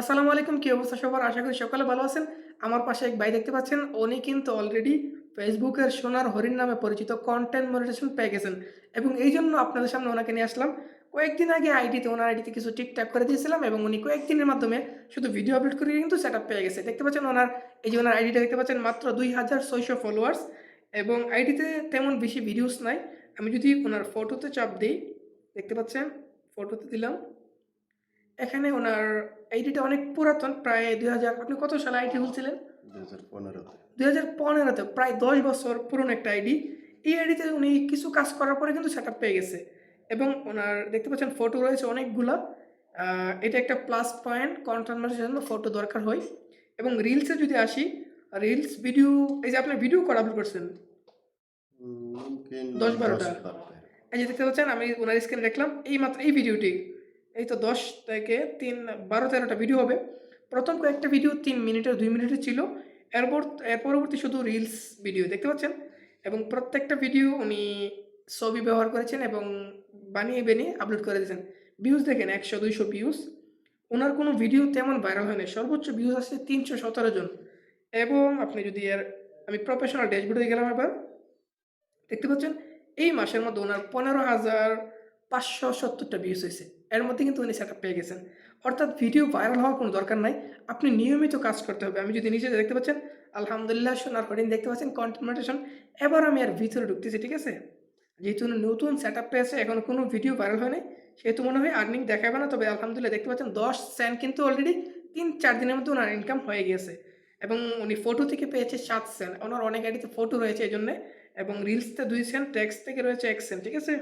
আসসালামু আলাইকুম, কি অবস্থা সবার? আশা করি সকালে ভালো আছেন। আমার পাশে এক ভাই দেখতে পাচ্ছেন, উনি কিন্তু অলরেডি ফেসবুকের সোনার হরিণ নামে পরিচিত কন্টেন্ট মনিটেশন পেয়ে গেছেন। এবং এই জন্য আপনাদের সামনে ওনাকে নিয়ে আসলাম। কয়েকদিন আগে আইডিতে ওনার আইডিতে কিছু ঠিকঠাক করে দিয়েছিলাম এবং উনি কয়েকদিনের মাধ্যমে শুধু ভিডিও আপলোড করে কিন্তু সেট পেয়ে গেছে। দেখতে পাচ্ছেন ওনার, এই যে ওনার আইডিটা দেখতে পাচ্ছেন মাত্র দুই হাজার ছয়শো ফলোয়ার্স এবং আইডিতে তেমন বেশি ভিডিওস নাই। আমি যদি ওনার ফটোতে চাপ দিই, দেখতে পাচ্ছেন ফটোতে দিলাম। এখানে ওনার আইডিটা অনেক পুরাতন প্রায় দুই হাজার আপনি কত সালে আইডি খুলছিলেন? দুই হাজার পনেরোতে। প্রায় দশ বছর পুরনো একটা আইডি এই আইডিতে উনি কিছু কাজ করার পরে কিন্তু সেট পেয়ে গেছে। এবং ওনার দেখতে পাচ্ছেন ফটো রয়েছে অনেকগুলো। এটা একটা প্লাস পয়েন্ট কন্টেন্টের জন্য ফটো দরকার হয়। এবং রিলসে যদি আসি রিলস ভিডিও এই যে আপনি ভিডিও করা আপলোড করছেন দশ বারোটা। বারোটা। এই যে দেখতে পাচ্ছেন আমি ওনার স্ক্রিনে দেখলাম এই মাত্র এই ভিডিওটি এই তো দশ থেকে তিন, বারো, তেরোটা ভিডিও হবে। প্রথম কয়েকটা ভিডিও তিন মিনিটের, দুই মিনিটের ছিল। এরপর, এর পরবর্তী শুধু রিলস ভিডিও দেখতে পাচ্ছেন? এবং প্রত্যেকটা ভিডিও উনি ছবি ব্যবহার করেছেন এবং বানিয়ে বানিয়ে আপলোড করে দিয়েছেন। ভিউজ দেখেন, একশো, দুইশো ভিউজ ওনার কোনো ভিডিও তেমন ভাইরাল হয় না সর্বোচ্চ ভিউজ আসছে তিনশো সতেরো জন। এবং আপনি যদি এর, আমি প্রফেশনাল ড্যাশবোর্ডে গেলাম এবার। দেখতে পাচ্ছেন? এই মাসের মধ্যে ওনার পনেরো হাজার পাঁচশো সত্তরটা ভিউজ হয়েছে। এর মধ্যে কিন্তু উনি সেটা পেয়ে গেছেন। অর্থাৎ ভিডিও ভাইরাল হওয়ার কোনো দরকার নাই। আপনি নিয়মিত কাজ করতে হবে। আমি যদি নিজে দেখতে পাচ্ছেন, আলহামদুলিল্লাহ সোনার হরিণ দেখতে পাচ্ছেন কন্টেন্ট মনিটেশন এবার আমি আর ভিতরে ঢুকতেছি, ঠিক আছে? যেহেতু নতুন সেট আপ পেয়েছে, এখন কোনো ভিডিও ভাইরাল হয়নি, সেহেতু মনে হয় আর্নিং দেখাবে না। তবে আলহামদুলিল্লাহ দেখতে পাচ্ছেন, দশ সেন্ট কিন্তু অলরেডি তিন, চার দিনের মধ্যে ওনার ইনকাম হয়ে গিয়েছে। এবং উনি ফটো থেকে পেয়েছে সাত সেন্ট ওনার অনেক আইডিতে ফটো রয়েছে এই জন্যে। এবং রিলসতে দুই সেন্ট টেক্সট থেকে রয়েছে এক সেন্ট ঠিক আছে?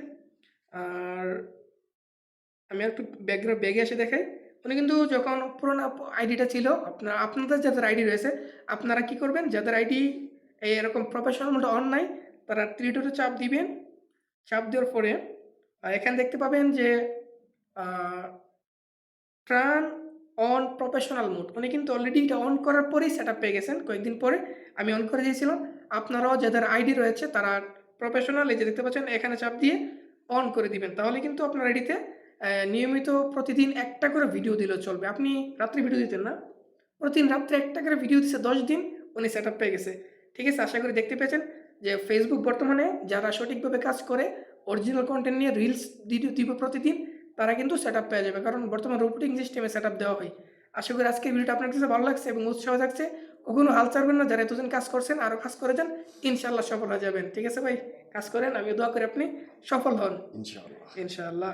আর আমি একটু ব্যাকগ্রাউন্ড ব্যাগে এসে দেখাই। উনি কিন্তু যখন পুরোনো আইডিটা ছিল, আপনার, আপনাদের যাদের আইডি রয়েছে, আপনারা কি করবেন? যাদের আইডি এরকম প্রফেশনাল মতো অন নাই, তারা ত্রিটোতে চাপ দিবেন। চাপ দেওয়ার পরে এখানে দেখতে পাবেন যে ট্রান অন প্রফেশনাল মোড উনি কিন্তু অলরেডি এটা অন করার পরেই সেট আপ পেয়ে গেছেন। কয়েকদিন পরে আমি অন করে দিয়েছিলাম। আপনারাও যাদের আইডি রয়েছে, তারা প্রফেশনাল এই যে দেখতে পাচ্ছেন, এখানে চাপ দিয়ে অন করে দিবেন। তাহলে কিন্তু আপনার আইডিতে নিয়মিত প্রতিদিন একটা করে ভিডিও দিলেও চলবে। আপনি রাত্রে ভিডিও দিতেন না। প্রতিদিন রাত্রে একটা করে ভিডিও দিচ্ছে দশ দিন উনি সেট আপ পেয়ে গেছে। ঠিক আছে? আশা করি দেখতে পেয়েছেন যে ফেসবুক বর্তমানে যারা সঠিকভাবে কাজ করে অরিজিনাল কন্টেন্ট নিয়ে রিলস ভিডিও দিব প্রতিদিন তারা কিন্তু সেট আপ পেয়ে যাবে। কারণ বর্তমান রোবোটিং সিস্টেমে সেট আপ দেওয়া হয়। আশা করি আজকের ভিডিওটা আপনার কাছে ভালো লাগছে এবং উৎসাহ থাকছে। কখনো হাল ছাড়বেন না যারা এতদিন কাজ করছেন আরও কাজ করে যান ইনশাল্লাহ সফল হয়ে যাবেন। ঠিক আছে ভাই? কাজ করেন আমি দোয়া করি আপনি সফল হন। ইনশাআল্লাহ। ইনশাআল্লাহ।